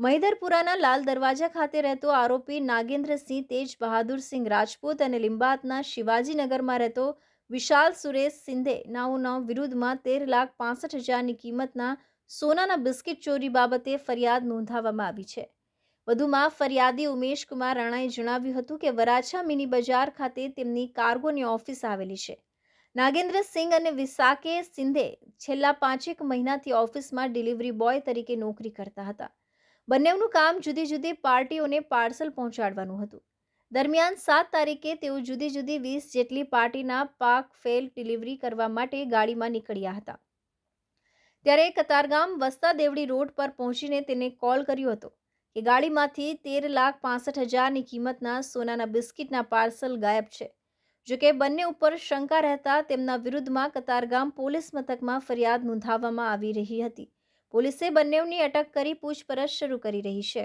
મહિધરપુરાના લાલ દરવાજા ખાતે રહેતો આરોપી નાગેન્દ્રસિંહ તેજ બહાદુરસિંહ રાજપૂત અને લિંબાતના શિવાજીનગરમાં રહેતો વિશાલ સુરેશ સિંધે નાઉના વિરુદ્ધમાં તેર લાખ પાસઠ હજારની કિંમતના સોનાના બિસ્કિટ ચોરી બાબતે ફરિયાદ નોંધાવવામાં આવી છે. વધુમાં ફરિયાદી ઉમેશકુમાર રાણાએ જણાવ્યું હતું કે વરાછા મિની બજાર ખાતે તેમની કાર્ગોની ઓફિસ આવેલી છે. નાગેન્દ્રસિંહ અને વિસાકે સિંધે છેલ્લા પાંચેક મહિનાથી ઓફિસમાં ડિલિવરી બોય તરીકે નોકરી કરતા હતા. બંનેનું કામ જુદી જુદી પાર્ટીઓને પાર્સલ પહોંચાડવાનું હતું. દરમિયાન સાત તારીખે તેઓ જુદી જુદી વીસ જેટલી પાર્ટીના પાક ફેલ ડિલિવરી કરવા માટે ગાડીમાં નીકળ્યા હતા. ત્યારે કતારગામ વસ્તા દેવડી રોડ પર પહોંચીને તેને કોલ કર્યો હતો કે ગાડીમાંથી તેર લાખ પાસઠ હજારની કિંમતના સોનાના બિસ્કિટના પાર્સલ ગાયબ છે. જોકે બંને ઉપર શંકા રહેતા તેમના વિરુદ્ધમાં કતારગામ પોલીસ મથકમાં ફરિયાદ નોંધાવવામાં આવી રહી હતી. પોલીસે બંનેની અટક કરી પૂછપરછ શરૂ કરી રહી છે.